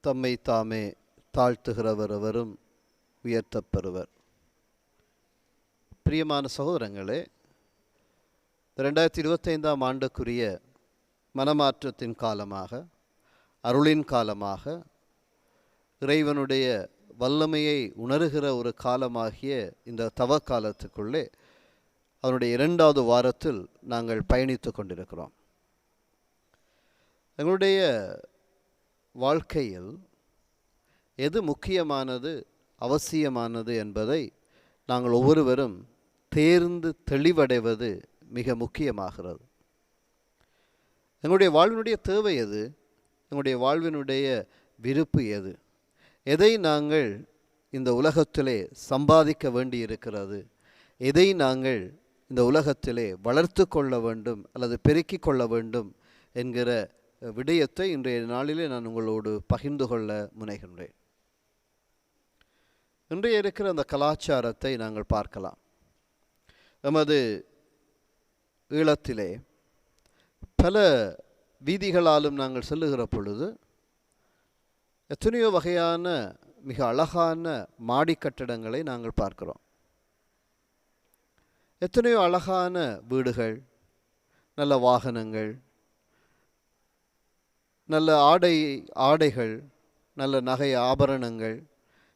தம்மை தாமே தாழ்த்துகிறவர் அவரும் உயர்த்தப்பெறுவர். பிரியமான சகோதரங்களே ரெண்டாயிரத்தி இருபத்தைந்தாம் ஆண்டுக்குரிய மனமாற்றத்தின் காலமாக அருளின் காலமாக இறைவனுடைய வல்லமையை உணர்கிற ஒரு காலமாகிய இந்த தவ காலத்துக்குள்ளே அவனுடைய இரண்டாவது வாரத்தில் நாங்கள் பயணித்து கொண்டிருக்கிறோம். எங்களுடைய வாழ்க்கையில் எது முக்கியமானது அவசியமானது என்பதை நாங்கள் ஒவ்வொருவரும் தேர்ந்து தெளிவடைவது மிக முக்கியமாகிறது. எங்களுடைய வாழ்வினுடைய தேவை எது? எங்களுடைய வாழ்வினுடைய விருப்பு எது? எதை நாங்கள் இந்த உலகத்திலே சம்பாதிக்க வேண்டி இருக்கிறது எதை நாங்கள் இந்த உலகத்திலே வளர்த்து கொள்ள வேண்டும் அல்லது பெருக்கிக் கொள்ள வேண்டும் என்கிற விடயத்தை இன்றைய நாளிலே நான் உங்களோடு பகிர்ந்து கொள்ள முனைகின்றேன். இன்றைய இருக்கிற அந்த கலாச்சாரத்தை நாங்கள் பார்க்கலாம். எமது ஈழத்திலே பல வீதிகளாலும் நாங்கள் செல்லுகிற பொழுது எத்தனையோ வகையான மிக அழகான மாடி கட்டடங்களை நாங்கள் பார்க்கிறோம். எத்தனையோ அழகான வீடுகள் நல்ல வாகனங்கள் நல்ல ஆடை ஆடைகள் நல்ல நகை ஆபரணங்கள்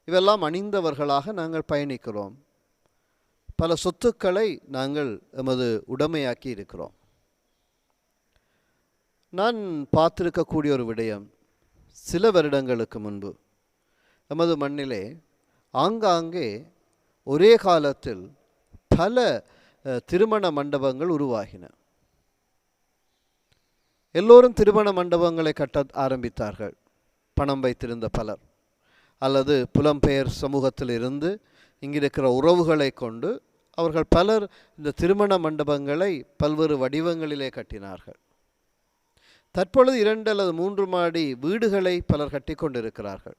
இவெல்லாம் அணிந்தவர்களாக நாங்கள் பயணிக்கிறோம். பல சொத்துக்களை நாங்கள் எமது உடைமையாக்கி இருக்கிறோம். நான் பார்த்திருக்கக்கூடிய ஒரு விடயம் சில வருடங்களுக்கு முன்பு எமது மண்ணிலே ஆங்காங்கே ஒரே காலத்தில் பல திருமண மண்டபங்கள் உருவாகின. எல்லோரும் திருமண மண்டபங்களை கட்ட ஆரம்பித்தார்கள். பணம் வைத்திருந்த பலர். அல்லது புலம்பெயர் சமூகத்தில் இருந்து இங்கிருக்கிற உறவுகளை கொண்டு அவர்கள் பலர் இந்த திருமண மண்டபங்களை பல்வேறு வடிவங்களிலே கட்டினார்கள். தற்பொழுது இரண்டு அல்லது மூன்று மாடி வீடுகளை பலர் கட்டி கொண்டிருக்கிறார்கள்.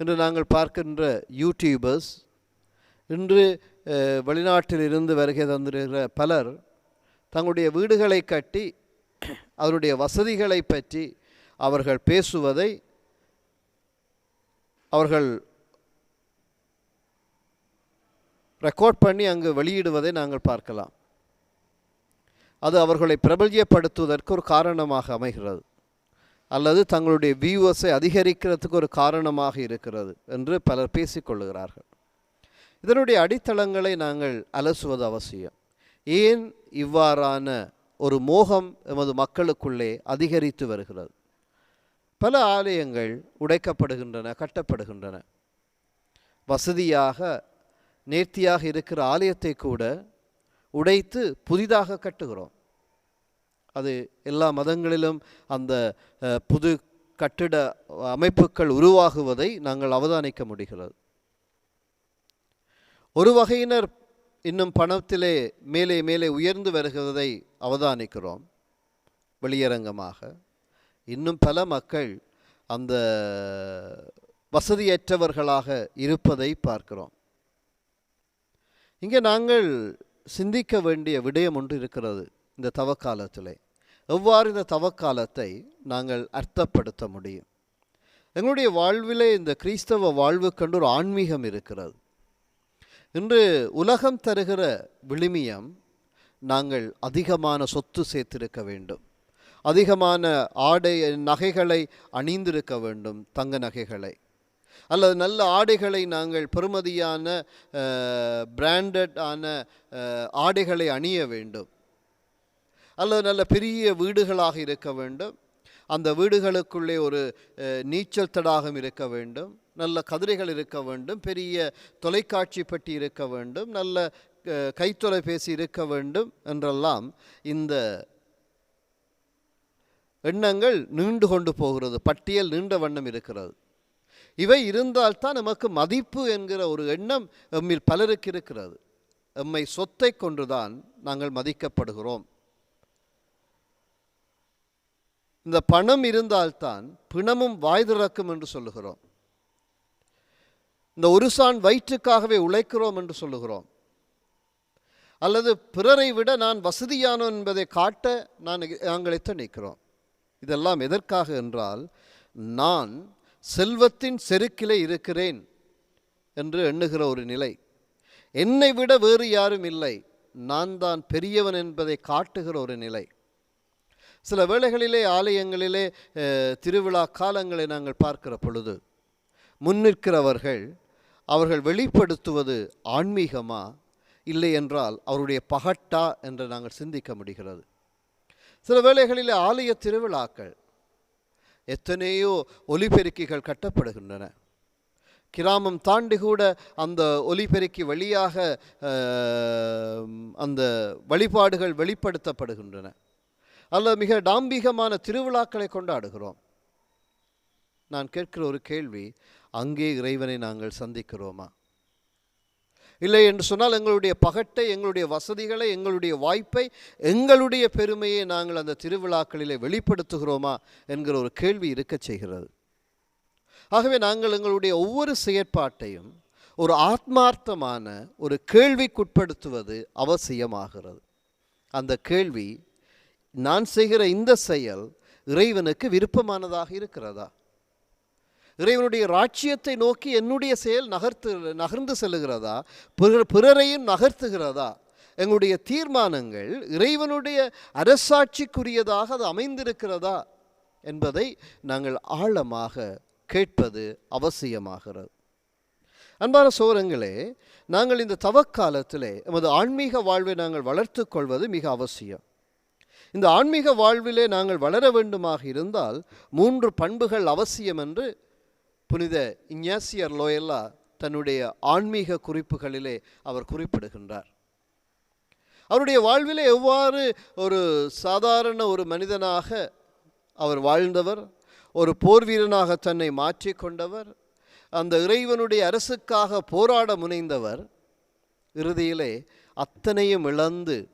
இன்று நாங்கள் பார்க்கின்ற யூடியூபர்ஸ் இன்று வெளிநாட்டில் இருந்து வருகை தந்திருக்கிற பலர் தங்களுடைய வீடுகளை கட்டி அதனுடைய வசதிகளை பற்றி அவர்கள் பேசுவதை அவர்கள் ரெக்கார்ட் பண்ணி அங்கு வெளியிடுவதை நாங்கள் பார்க்கலாம். அது அவர்களை பிரபல்யப்படுத்துவதற்கு ஒரு காரணமாக அமைகிறது. அல்லது தங்களுடைய வியூவர்ஸை அதிகரிக்கிறதுக்கு ஒரு காரணமாக இருக்கிறது என்று பலர் பேசிக்கொள்கிறார்கள் இதனுடைய அடித்தளங்களை நாங்கள் அலசுவது அவசியம். ஏன் இவ்வாறான ஒரு மோகம் எமது மக்களுக்குள்ளே அதிகரித்து வருகிறது. பல ஆலயங்கள் உடைக்கப்படுகின்றன கட்டப்படுகின்றன. வசதியாக நேர்த்தியாக இருக்கிற ஆலயத்தை கூட உடைத்து புதிதாக கட்டுகிறோம். அது எல்லா மதங்களிலும் அந்த புது கட்டிட அமைப்புகள் உருவாகுவதை நாங்கள் அவதானிக்க முடிகிறது. ஒரு வகையினர் இன்னும் பணத்திலே மேலே மேலே உயர்ந்து வருகிறதை அவதானிக்கிறோம். வெளியரங்கமாக. இன்னும் பல மக்கள் அந்த வசதியற்றவர்களாக இருப்பதை பார்க்கிறோம். இங்கே நாங்கள் சிந்திக்க வேண்டிய விடயம் ஒன்று இருக்கிறது இந்த தவக்காலத்திலே. எவ்வாறு இந்த தவக்காலத்தை நாங்கள் அர்த்தப்படுத்த முடியும்? எங்களுடைய வாழ்விலே இந்த கிறிஸ்தவ வாழ்வுக்கண்டு ஒரு ஆன்மீகம் இருக்கிறது. இன்று உலகம் தருகிற விழுமியம் நாங்கள் அதிகமான சொத்து சேர்த்திருக்க வேண்டும். அதிகமான ஆடை நகைகளை அணிந்திருக்க வேண்டும் தங்க நகைகளை. அல்லது நல்ல ஆடைகளை நாங்கள் பெறுமதியான பிராண்டட் ஆன ஆடைகளை அணிய வேண்டும். அல்லது நல்ல பெரிய வீடுகளாக இருக்க வேண்டும். அந்த வீடுகளுக்குள்ளே ஒரு நீச்சல் தடாகம் இருக்க வேண்டும் நல்ல கதிரைகள் இருக்க வேண்டும் பெரிய தொலைக்காட்சி பெட்டி இருக்க வேண்டும் நல்ல கைத்தொலைபேசி இருக்க வேண்டும் என்றெல்லாம் இந்த எண்ணங்கள் நீண்டு கொண்டு போகிறது பட்டியல் நீண்ட வண்ணம் இருக்கிறது. இவை இருந்தால்தான் நமக்கு மதிப்பு என்கிற ஒரு எண்ணம் எம்மில் பலருக்கு இருக்கிறது. எம்மை சொத்தை கொண்டுதான் நாங்கள் மதிக்கப்படுகிறோம். இந்த பணம் இருந்தால்தான் பிணமும் வாய் திறக்கும் என்று சொல்லுகிறோம். இந்த ஒரு சான் வயிற்றுக்காகவே உழைக்கிறோம் என்று சொல்லுகிறோம். அல்லது பிறரை விட நான் வசதியானோன் என்பதை காட்ட நான் நாங்கள் எத்தனைக்கிறோம் இதெல்லாம் எதற்காக என்றால் நான் செல்வத்தின் செருக்கிலே இருக்கிறேன் என்று எண்ணுகிற ஒரு நிலை. என்னை விட வேறு யாரும் இல்லை. நான் தான் பெரியவன் என்பதை காட்டுகிற ஒரு நிலை. சில வேளைகளிலே ஆலயங்களிலே திருவிழா காலங்களை நாங்கள் பார்க்கிற பொழுது முன்னிற்கிறவர்கள் அவர்கள் வெளிப்படுத்துவது ஆன்மீகமா இல்லை என்றால் அவருடைய பகட்டா என்று நாங்கள் சிந்திக்க முடிகிறது. சில வேளைகளிலே ஆலய திருவிழாக்கள் எத்தனையோ ஒலிபெருக்கிகள் கட்டப்படுகின்றன. கிராமம் தாண்டி கூட அந்த ஒலிபெருக்கி வழியாக அந்த வழிபாடுகள் வெளிப்படுத்தப்படுகின்றன. அல்லது மிக டாம்பிகமான திருவிழாக்களை கொண்டாடுகிறோம். நான் கேட்கிற ஒரு கேள்வி அங்கே இறைவனை நாங்கள் சந்திக்கிறோமா? இல்லை என்று சொன்னால் எங்களுடைய பகட்டை எங்களுடைய வசதிகளை எங்களுடைய வாய்ப்பை எங்களுடைய பெருமையை நாங்கள் அந்த திருவிழாக்களிலே வெளிப்படுத்துகிறோமா என்கிற ஒரு கேள்வி இருக்கச் செய்கிறது. ஆகவே நாங்கள் எங்களுடைய ஒவ்வொரு செயற்பாட்டையும் ஒரு ஆத்மார்த்தமான ஒரு கேள்விக்குட்படுத்துவது அவசியமாகிறது. அந்த கேள்வி நான் செய்கிற இந்த செயல் இறைவனுக்கு விருப்பமானதாக இருக்கிறதா? இறைவனுடைய ராட்சியத்தை நோக்கி என்னுடைய செயல் நகர்த்து நகர்ந்து செல்லுகிறதா? பிறர் பிறரையும் நகர்த்துகிறதா? எங்களுடைய தீர்மானங்கள் இறைவனுடைய அரசாட்சிக்குரியதாக அது அமைந்திருக்கிறதா? என்பதை நாங்கள் ஆழமாக கேட்பது அவசியமாகிறது. அன்பான சோரங்களே நாங்கள் இந்த தவக்காலத்திலே எமது ஆன்மீக வாழ்வை நாங்கள் வளர்த்து கொள்வது மிக அவசியம். இந்த ஆன்மீக வாழ்விலே நாங்கள் வளர வேண்டுமாக இருந்தால் மூன்று பண்புகள் அவசியம் என்று புனித இஞ்ஞாசியர் லோயல்லா தன்னுடைய ஆன்மீக குறிப்புகளிலே அவர் குறிப்பிடுகின்றார். அவருடைய வாழ்விலே எவ்வாறு ஒரு சாதாரண ஒரு மனிதனாக அவர் வாழ்ந்தவர் ஒரு போர் வீரனாக தன்னை மாற்றிக்கொண்டவர் அந்த இறைவனுடைய அரசுக்காக போராட முனைந்தவர் இறுதியிலே அத்தனையும் இழந்து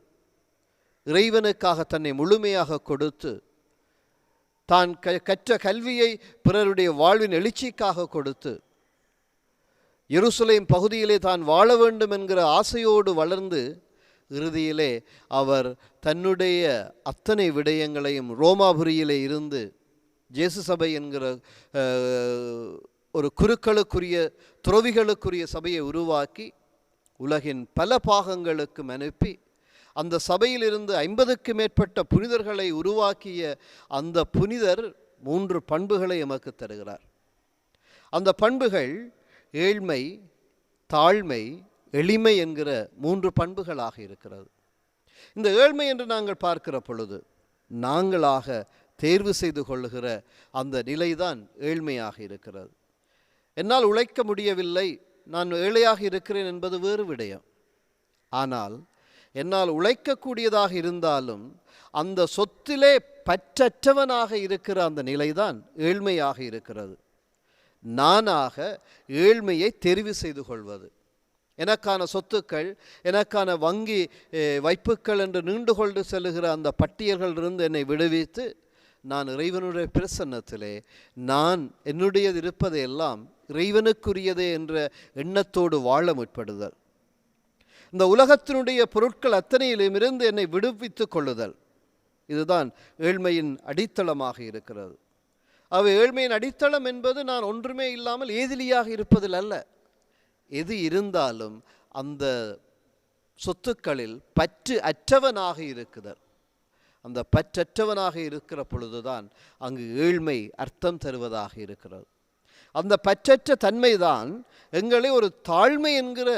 இறைவனுக்காக தன்னை முழுமையாக கொடுத்து தான் க கற்ற கல்வியை பிறருடைய வாழ்வின் எழுச்சிக்காக கொடுத்து எருசலேம் பகுதியிலே தான் வாழ வேண்டும் என்கிற ஆசையோடு வளர்ந்து இறுதியிலே அவர் தன்னுடைய அத்தனை விடயங்களையும் ரோமாபுரியிலே இருந்து ஜேசு சபை என்கிற அஹ், ஒரு குருக்களுக்குரிய துறவிகளுக்குரிய சபையை உருவாக்கி உலகின் பல பாகங்களுக்கும் அனுப்பி அந்த சபையிலிருந்து ஐம்பதுக்கு மேற்பட்ட புனிதர்களை உருவாக்கிய அந்த புனிதர் மூன்று பண்புகளை எமக்கு தருகிறார். அந்த பண்புகள் ஏழ்மை தாழ்மை எளிமை என்கிற மூன்று பண்புகளாக இருக்கிறது. இந்த ஏழ்மை என்று நாங்கள் பார்க்கிற பொழுது நாங்களாக தேர்வு செய்து கொள்ளுகிற அந்த நிலைதான் ஏழ்மையாக இருக்கிறது. என்னால் உழைக்க முடியவில்லை நான் ஏழையாக இருக்கிறேன் என்பது வேறு விடயம். ஆனால் என்னால் உழைக்கக்கூடியதாக இருந்தாலும் அந்த சொத்திலே பற்றற்றவனாக இருக்கிற அந்த நிலைதான் ஏழ்மையாக இருக்கிறது. நானாக ஏழ்மையை தெரிவு செய்து கொள்வது. எனக்கான சொத்துக்கள் எனக்கான வங்கி வைப்புக்கள் என்று நீண்டு கொண்டு செல்லுகிற அந்த பட்டியல்களிலிருந்து என்னை விடுவித்து நான் இறைவனுடைய பிரசன்னத்திலே நான் என்னுடையது இருப்பதையெல்லாம் இறைவனுக்குரியதே என்ற எண்ணத்தோடு வாழ முற்படுதல். இந்த உலகத்தினுடைய பொருட்கள் அத்தனையிலுமிருந்து என்னை விடுவித்துக் கொள்ளுதல். இதுதான் ஏழ்மையின் அடித்தளமாக இருக்கிறது. அவை ஏழ்மையின் அடித்தளம் என்பது நான் ஒன்றுமே இல்லாமல் ஏதிலியாக இருப்பதில் அல்ல. எது இருந்தாலும் அந்த சொத்துக்களில் பற்று அற்றவனாக இருக்குதல். அந்த பற்றற்றவனாக இருக்கிற பொழுதுதான் அங்கு ஏழ்மை அர்த்தம் தருவதாக இருக்கிறது. அந்த பற்றற்ற தன்மைதான் எங்களை ஒரு தாழ்மை என்கிற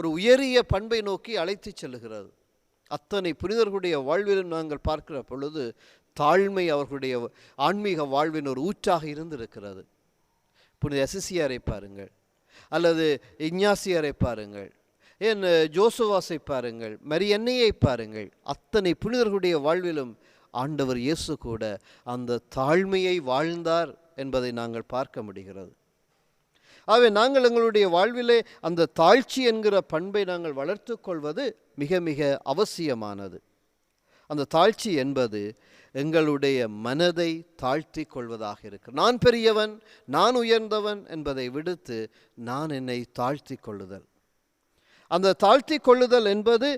ஒரு உயரிய பண்பை நோக்கி அழைத்துச் செல்லுகிறது அத்தனை புனிதர்களுடைய வாழ்விலும் நாங்கள் பார்க்கிற பொழுது தாழ்மை அவர்களுடைய ஆன்மீக வாழ்வின் ஒரு ஊற்றாக இருந்திருக்கிறது. புனித எசிசியாரை பாருங்கள் அல்லது இஞ்ஞாசியாரை பாருங்கள் ஏன் ஜோசுவாஸை பாருங்கள் மரியன்னையை பாருங்கள். அத்தனை புனிதர்களுடைய வாழ்விலும் ஆண்டவர் இயேசு கூட அந்த தாழ்மையை வாழ்ந்தார் என்பதை நாங்கள் பார்க்க முடிகிறது. ஆகவே நாங்கள் எங்களுடைய வாழ்விலே அந்த தாழ்ச்சி என்கிற பண்பை நாங்கள் வளர்த்து கொள்வது மிக மிக அவசியமானது. அந்த தாழ்ச்சி என்பது எங்களுடைய மனதை தாழ்த்தி கொள்வதாக இருக்கு. நான் பெரியவன் நான் உயர்ந்தவன் என்பதை விடுத்து நான் என்னை தாழ்த்தி கொள்ளுதல். அந்த தாழ்த்தி கொள்ளுதல் என்பது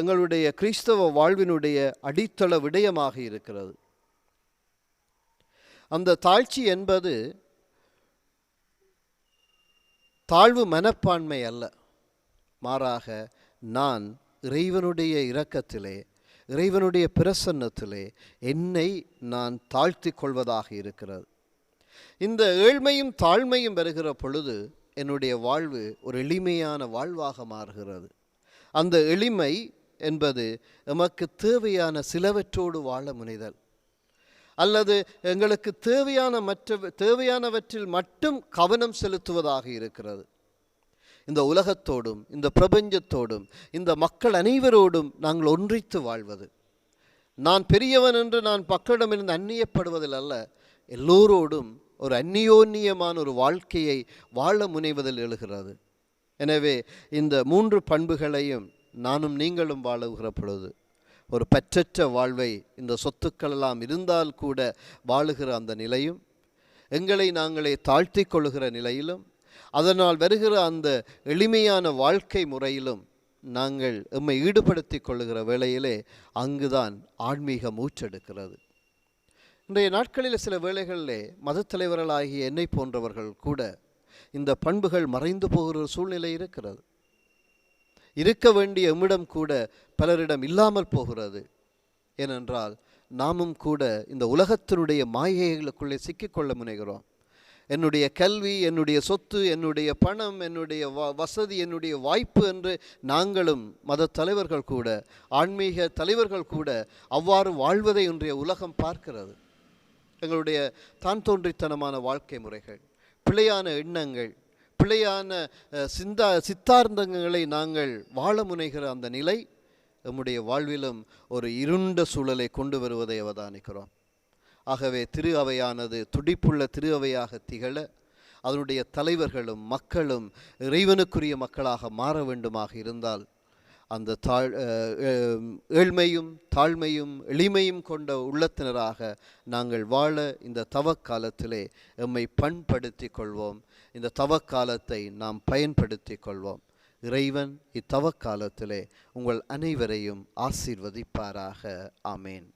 எங்களுடைய கிறிஸ்தவ வாழ்வினுடைய அடித்தள விடயமாக இருக்கிறது. அந்த தாழ்ச்சி என்பது தாழ்வு மனப்பான்மை அல்ல. மாறாக நான் இறைவனுடைய இரக்கத்திலே இறைவனுடைய பிரசன்னத்திலே என்னை நான் தாழ்த்தி கொள்வதாக இருக்கிறது. இந்த ஏழ்மையும் தாழ்மையும் வருகிற பொழுது என்னுடைய வாழ்வு ஒரு எளிமையான வாழ்வாக மாறுகிறது. அந்த எளிமை என்பது எமக்கு தேவையான சிலவற்றோடு வாழ முனைதல். அல்லது எங்களுக்கு தேவையான மற்ற தேவையானவற்றில் மட்டும் கவனம் செலுத்துவதாக இருக்கிறது. இந்த உலகத்தோடும் இந்த பிரபஞ்சத்தோடும் இந்த மக்கள் அனைவரோடும் நாங்கள் ஒன்றித்து வாழ்வது. நான் பெரியவன் என்று நான் மக்களிடமிருந்து அந்நியப்படுவதில் அல்ல எல்லோரோடும் ஒரு அந்நியோன்னியமான ஒரு வாழ்க்கையை வாழ முனைவதில் எழுகிறது. எனவே இந்த மூன்று பண்புகளையும் நானும் நீங்களும் வாழுகிற பொழுது ஒரு பற்றற்ற வாழ்வை இந்த சொத்துக்களெல்லாம் இருந்தால் கூட வாழுகிற அந்த நிலையும் எங்களை நாங்களே தாழ்த்தி கொள்கிற நிலையிலும் அதனால் வருகிற அந்த எளிமையான வாழ்க்கை முறையிலும் நாங்கள் எம்மை ஈடுபடுத்தி கொள்ளுகிற வேளையிலே அங்குதான் ஆன்மீக மூச்செடுக்கிறது இன்றைய நாட்களில் சில வேளைகளிலே மதத்தலைவர்களாகிய என்னை போன்றவர்கள் கூட இந்த பண்புகள் மறைந்து போகிற சூழ்நிலை இருக்கிறது. இருக்க வேண்டிய எம்மிடம் கூட பலரிடம் இல்லாமல் போகிறது. ஏனென்றால் நாமும் கூட இந்த உலகத்தினுடைய மாயைகளுக்குள்ளே சிக்கிக்கொள்ள முனைகிறோம். என்னுடைய கல்வி என்னுடைய சொத்து என்னுடைய பணம் என்னுடைய வ வசதி என்னுடைய வாய்ப்பு என்று நாங்களும் மத தலைவர்கள் கூட ஆன்மீக தலைவர்கள் கூட அவ்வாறு வாழ்வதை இன்றைய உலகம் பார்க்கிறது. எங்களுடைய தான் தோன்றித்தனமான வாழ்க்கை முறைகள் பிழையான எண்ணங்கள் பிழையான சிந்தா சித்தார்த்தங்களை நாங்கள் வாழ முனைகிற அந்த நிலை நம்முடைய வாழ்விலும் ஒரு இருண்ட சூழலை கொண்டு வருவதை அவதானிக்கிறோம். ஆகவே திரு அவையானது துடிப்புள்ள திரு அவையாக திகழ அதனுடைய தலைவர்களும் மக்களும் இறைவனுக்குரிய மக்களாக மாற வேண்டுமாக இருந்தால் அந்த தாழ் ஏழ்மையும் தாழ்மையும் எளிமையும் கொண்ட உள்ளத்தினராக நாங்கள் வாழ இந்த தவக்காலத்திலே எம்மை பண்படுத்தி கொள்வோம். இந்த தவக்காலத்தை நாம் பயன்படுத்தி கொள்வோம். இறைவன் இத்தவக்காலத்திலே உங்கள் அனைவரையும் ஆசீர்வதிப்பாராக. ஆமேன்.